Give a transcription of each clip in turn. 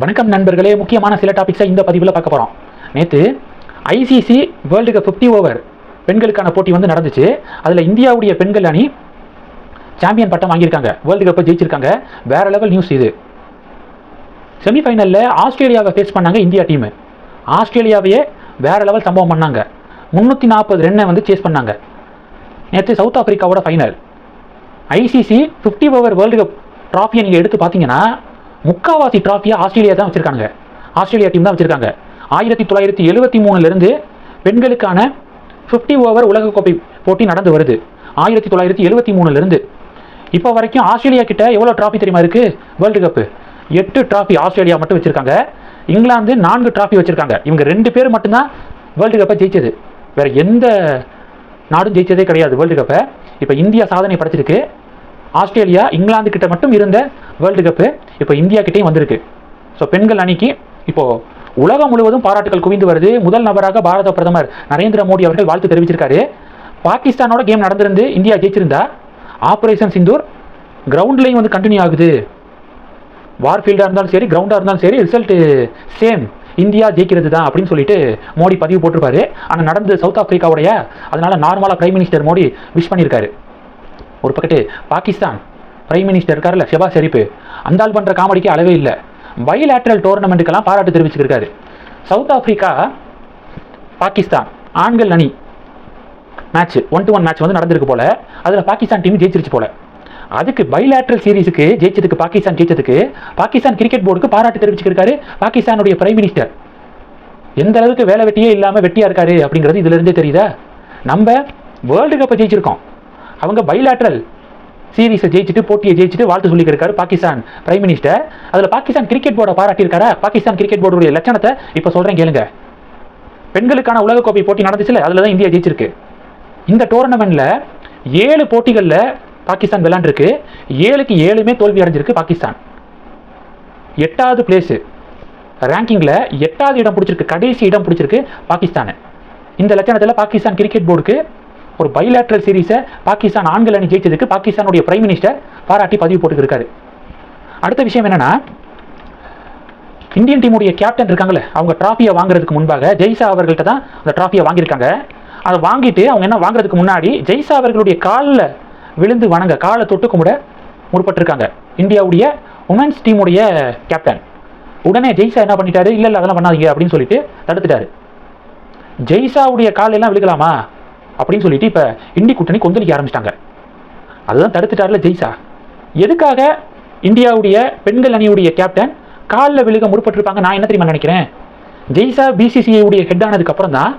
வணக்கம் நண்பர்களே. முக்கியமான சில டாபிக்ஸை இந்த பதிவில் பார்க்க போகிறோம் நேற்று ICC world cup fifty over பெண்களுக்கான போட்டி வந்து நடந்துச்சு. அதில் இந்தியாவுடைய பெண்கள் அணி சாம்பியன் பட்டம் வாங்கியிருக்காங்க. வேர்ல்டு கப்பை ஜெயிச்சிருக்காங்க. வேற லெவல் நியூஸ் இது. செமிஃபைனலில் ஆஸ்திரேலியாவை ஃபேஸ் பண்ணாங்க இந்தியா டீமு ஆஸ்திரேலியாவையே வேற லெவல் சம்பவம் பண்ணாங்க. முந்நூற்றி நாற்பது ரன்னை வந்து சேஸ் பண்ணாங்க. நேற்று South ஆப்பிரிக்காவோட final ICC fifty over world cup ட்ராஃபியை நீங்கள் எடுத்து பார்த்தீங்கன்னா முக்காவாசி டிராஃபியாக ஆஸ்திரேலியா தான் வச்சுருக்காங்க. ஆஸ்திரேலியா டீம் தான் வச்சுருக்காங்க. ஆயிரத்தி தொள்ளாயிரத்தி எழுபத்தி மூணுலேருந்து பெண்களுக்கான ஃபிஃப்டி ஓவர் உலகக்கோப்பை போட்டி நடந்து வருது. ஆயிரத்தி தொள்ளாயிரத்தி எழுபத்தி மூணுலேருந்து இப்போ வரைக்கும் ஆஸ்திரேலியா கிட்ட எவ்வளோ ட்ராஃபி தெரியுமா இருக்குது வேர்ல்டு கப்பு எட்டு ட்ராஃபி ஆஸ்திரேலியா மட்டும் வச்சுருக்காங்க. இங்கிலாந்து நான்கு ட்ராஃபி வச்சுருக்காங்க. இவங்க ரெண்டு பேர் மட்டும்தான் வேர்ல்டு கப்பை ஜெயிச்சது. வேறு எந்த நாடும் ஜெயிச்சதே கிடையாது வேர்ல்டு கப்பை இப்போ இந்தியா சாதனை படைச்சிருக்கு. ஆஸ்திரேலியா இங்கிலாந்து கிட்ட மட்டும் இருந்த வேர்ல்டு கப்பு இப்போ இந்தியா கிட்டேயும் வந்திருக்கு. ஸோ பெண்கள் அணிக்கு இப்போ உலகம் முழுவதும் பாராட்டுகள் குவிந்து வருது. முதல் நபராக பாரத பிரதமர் நரேந்திர மோடி அவர்கள் வாழ்த்து தெரிவிச்சிருக்காரு. பாகிஸ்தானோட கேம் நடந்திருந்து இந்தியா ஜெயிச்சிருந்தா ஆப்ரேஷன் சிந்தூர் கிரவுண்ட்லேயும் வந்து கண்டினியூ ஆகுது. வார்ஃபீல்டாக இருந்தாலும் சரி கிரவுண்டாக இருந்தாலும் சரி ரிசல்ட்டு சேம் இந்தியா ஜெயிக்கிறது தான் அப்படின்னு சொல்லிட்டு மோடி பதிவு போட்டிருப்பாரு. ஆனால் நடந்து சவுத் ஆப்பிரிக்காவுடைய அதனால நார்மலாக பிரைம் மினிஸ்டர் மோடி விஷ் பண்ணியிருக்காரு ஒரு பக்கத்து பாகிஸ்தான் பிரைம் மினிஸ்டர் இருக்கார்ல ஷெபா ஷெரீப்பு அந்த ஆள் பண்ணுற காமெடிக்கு அளவே இல்லை. பைலேட்ரல் டோர்னமெண்ட்டுக்கெல்லாம் பாராட்டு தெரிவிச்சிருக்காரு. சவுத் ஆஃப்ரிக்கா பாகிஸ்தான் ஆண்கள் அணி match one two one match வந்து நடந்திருக்கு போல. அதில் பாகிஸ்தான் டீம் ஜெயிச்சிருச்சு போல. அதுக்கு பைலேட்ரல் சீரிஸுக்கு ஜெயிச்சதுக்கு பாகிஸ்தான் ஜெயிச்சதுக்கு பாகிஸ்தான் கிரிக்கெட் போர்டுக்கு பாராட்டு தெரிவிச்சிருக்காரு பாகிஸ்தானுடைய பிரைம் மினிஸ்டர் எந்த அளவுக்கு வேலை வெட்டியே இல்லாமல் வெட்டியாக இருக்காரு அப்படிங்கிறது இதுல இருந்தே தெரியுதா? நம்ம வேர்ல்டு கப்பை ஜெயிச்சிருக்கோம். அவங்க பைலாட்ரல் சீரீஸை ஜெயிச்சுட்டு போட்டியை ஜெயிச்சுட்டு வாழ்த்து சொல்லியிருக்காரு பாகிஸ்தான் பிரைம் மினிஸ்டர் அதில் பாகிஸ்தான் கிரிக்கெட் போர்டை பாராட்டியிருக்காரா? பாகிஸ்தான் கிரிக்கெட் போர்டுடைய லட்சணத்தை இப்போ சொல்கிறேன் கேளுங்க. பெண்களுக்கான உலகக்கோப்பை போட்டி நடந்துச்சுல அதில் தான் இந்தியா ஜெயிச்சிருக்கு. இந்த டோர்னமெண்ட்டில் ஏழு போட்டிகளில் பாகிஸ்தான் விளாண்டுருக்கு ஏழுக்கு ஏழுமே தோல்வி அடைஞ்சிருக்கு பாகிஸ்தான். எட்டாவது பிளேஸு ரேங்கிங்கில் எட்டாவது இடம் பிடிச்சிருக்கு கடைசி இடம் பிடிச்சிருக்கு பாகிஸ்தானு. இந்த லட்சணத்தில் பாகிஸ்தான் கிரிக்கெட் போர்டுக்கு ஒரு பைலேட்ரல் சீரீஸை பாகிஸ்தான் ஆண்கள் அணி ஜெயிச்சதுக்கு பாகிஸ்தானுடைய பிரைம் மினிஸ்டர் பாராட்டி பதிவு போட்டுக்கிருக்காரு. அடுத்த விஷயம் என்னன்னா இந்தியன் டீமுடைய கேப்டன் இருக்காங்களே அவங்க டிராஃபியை வாங்குறதுக்கு முன்பாக ஜெய்சா அவர்கள்ட்ட தான் அந்த டிராஃபியை வாங்கியிருக்காங்க. அதை வாங்கிட்டு அவங்க என்ன வாங்குறதுக்கு முன்னாடி ஜெய்சா அவர்களுடைய காலில் விழுந்து வணங்க காலை தொட்டு கும்பிட முற்பட்டிருக்காங்க. இந்தியாவுடைய உமன்ஸ் டீமுடைய கேப்டன் உடனே ஜெய்சா என்ன பண்ணிட்டாரு? இல்லை இல்லை அதெல்லாம் பண்ணாதீங்க அப்படின்னு சொல்லிட்டு தடுத்துட்டாரு. ஜெய்சாவுடைய காலெல்லாம் விழுகலாமா அப்படின்னு சொல்லிட்டு இப்போ இந்தி கூட்டணி கொந்தளிக்க ஆரம்பிச்சிட்டாங்க. அதுதான் தடுத்துட்டார்ல ஜெய்சா எதுக்காக இந்தியாவுடைய பெண்கள் அணியுடைய கேப்டன் காலில் விழுக முற்பட்டிருப்பாங்க? நான் என்ன தெரியுமா நினைக்கிறேன்? ஜெய்சா பிசிசிஐடைய ஹெட் ஆனதுக்கப்புறம் தான்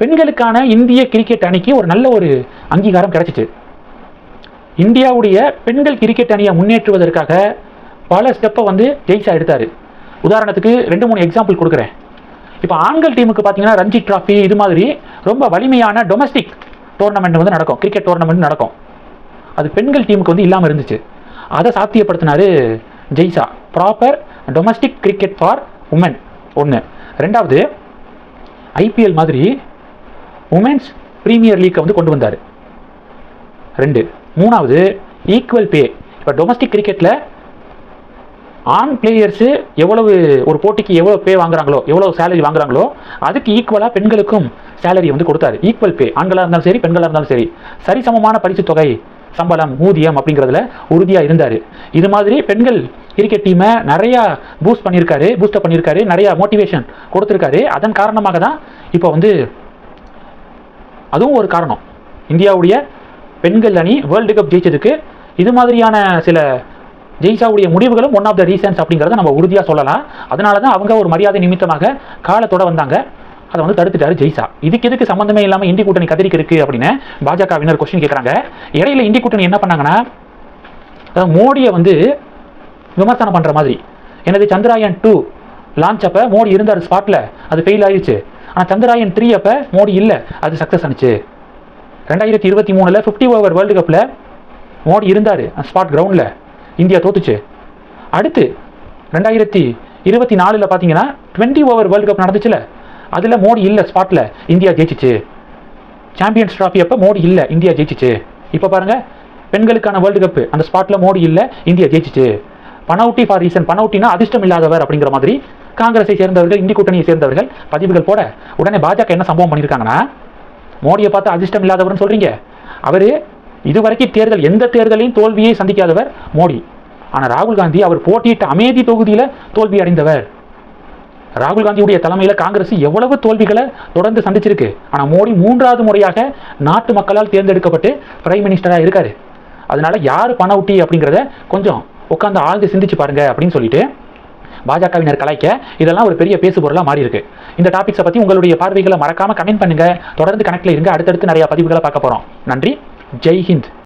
பெண்களுக்கான இந்திய கிரிக்கெட் அணிக்கு ஒரு நல்ல ஒரு அங்கீகாரம் கிடைச்சிச்சு. இந்தியாவுடைய பெண்கள் கிரிக்கெட் அணியை முன்னேற்றுவதற்காக பல ஸ்டெப்பை வந்து ஜெய்சா எடுத்தார். உதாரணத்துக்கு ரெண்டு மூணு எக்ஸாம்பிள் கொடுக்குறேன். இப்போ ஆண்கள் டீமுக்கு பார்த்தீங்கன்னா ரஞ்சி ட்ராஃபி இது மாதிரி ரொம்ப வலிமையான டொமஸ்டிக் டோர்னமெண்ட் வந்து நடக்கும். கிரிக்கெட் டோர்னமெண்ட் நடக்கும். அது பெண்கள் டீமுக்கு வந்து இல்லாமல் இருந்துச்சு. அதை சாத்தியப்படுத்தினாரு Jay Shah. Proper domestic cricket for women ஒன்று ரெண்டாவது ஐபிஎல் மாதிரி உமன்ஸ் ப்ரீமியர் லீக்கை வந்து கொண்டு வந்தார். ரெண்டு. மூணாவது ஈக்குவல் பே இப்போ டொமஸ்டிக் கிரிக்கெட்டில் ஆண் பிளேயர்ஸு எவ்வளவு ஒரு போட்டிக்கு எவ்வளோ பே வாங்குறாங்களோ எவ்வளோ சேலரி வாங்குறாங்களோ அதுக்கு ஈக்குவலாக பெண்களுக்கும் சேலரி வந்து கொடுத்தாரு. ஈக்குவல் பே ஆண்களாக இருந்தாலும் சரி பெண்களாக இருந்தாலும் சரி. சரிசமமான பரிசு தொகை சம்பளம் ஊதியம் அப்படிங்கிறதுல உறுதியாக இருந்தார். இது மாதிரி பெண்கள் கிரிக்கெட் டீமை நிறையா பூஸ்ட் பண்ணியிருக்காரு பூஸ்டப் பண்ணியிருக்காரு நிறையா மோட்டிவேஷன் கொடுத்துருக்காரு. அதன் காரணமாக தான் இப்போ வந்து அதுவும் ஒரு காரணம். இந்தியாவுடைய பெண்கள் அணி வேர்ல்டு கப் ஜெயிச்சதுக்கு இது மாதிரியான சில ஜெய்ஷாவுடைய முடிவுகளும் ஒன் ஆஃப் த ரீசன்ஸ் அப்படிங்கிறத நம்ம உறுதியாக சொல்லலாம். அதனால தான் அவங்க ஒரு மரியாதை நிமித்தமாக காலத்தோட வந்தாங்க. அதை வந்து தடுத்துட்டாரு ஜெய்சா. இதுக்கு எதுக்கு சம்மந்தமே இல்லாமல் இந்தி கூட்டணி கதிரிக்கு இருக்கு அப்படின்னு பாஜகவினர் கொஸ்டின் கேட்குறாங்க இடையில இந்தி கூட்டணி என்ன பண்ணாங்கன்னா மோடியை வந்து விமர்சனம் பண்ணுற மாதிரி. எனது சந்திராயன் டூ லான்ச் அப்போ மோடி இருந்தார் ஸ்பாட்டில் அது ஃபெயில் ஆயிடுச்சு ஆனால் சந்திராயன் த்ரீ அப்போ மோடி இல்லை. அது சக்ஸஸ் ஆனிச்சு ரெண்டாயிரத்தி இருபத்தி மூணில் ஃபிஃப்டி ஓவர் வேர்ல்டு கப்பில் மோடி இருந்தார் ஸ்பாட் கிரவுண்டில் இந்தியா தோத்துச்சு. அடுத்து ரெண்டாயிரத்தி இருபத்தி நாலில் பார்த்தீங்கன்னா டுவெண்ட்டி ஓவர் வேர்ல்டு கப் நடந்துச்சுல? அதில் மோடி இல்லை ஸ்பாட்டில் இந்தியா ஜெயிச்சிச்சு. சாம்பியன்ஸ் ட்ராஃபி அப்போ மோடி இல்லை இந்தியா ஜெயிச்சிச்சு. இப்போ பாருங்கள் பெண்களுக்கான வேர்ல்டு கப்பு அந்த ஸ்பாட்டில் மோடி இல்லை இந்தியா ஜெயிச்சிச்சு. பனவுட்டி ஃபார் ரீசன் பனவுட்டினா அதிர்ஷ்டம் இல்லாதவர் அப்படிங்கிற மாதிரி காங்கிரஸை சேர்ந்தவர்கள் இந்தி கூட்டணியை சேர்ந்தவர்கள் பதிவுகள் போட உடனே பாஜக என்ன சம்பவம் பண்ணியிருக்காங்கன்னா மோடியை பார்த்து அதிர்ஷ்டம் இல்லாதவர்னு சொல்கிறீங்க அவர் இதுவரைக்கும் தேர்தல் எந்த தேர்தலையும் தோல்வியை சந்திக்காதவர் மோடி. ஆனால் ராகுல் காந்தி அவர் போட்டியிட்ட அமேதி தொகுதியில் தோல்வி அடைந்தவர். ராகுல் காந்தியுடைய தலைமையில் காங்கிரஸ் எவ்வளவு தோல்விகளை தொடர்ந்து சந்திச்சிருக்கு. ஆனால் மோடி மூன்றாவது முறையாக நாட்டு மக்களால் தேர்ந்தெடுக்கப்பட்டு பிரைம் மினிஸ்டராக இருக்காரு. அதனால யார் பணவுட்டி அப்படிங்கிறத கொஞ்சம் உட்காந்து ஆழ்ந்து சிந்திச்சு பாருங்க அப்படின்னு சொல்லிட்டு பாஜகவினர் கலைக்க இதெல்லாம் ஒரு பெரிய பேசு பொருளாக மாறி இருக்கு இந்த டாபிக்ஸை பற்றி உங்களுடைய பார்வைகளை மறக்காமல் கமெண்ட் பண்ணுங்க. தொடர்ந்து கணக்கில் இருங்க. அடுத்தடுத்து நிறைய பதிவுகளை பார்க்க போகிறோம் நன்றி. ஜெய்ஹிந்த்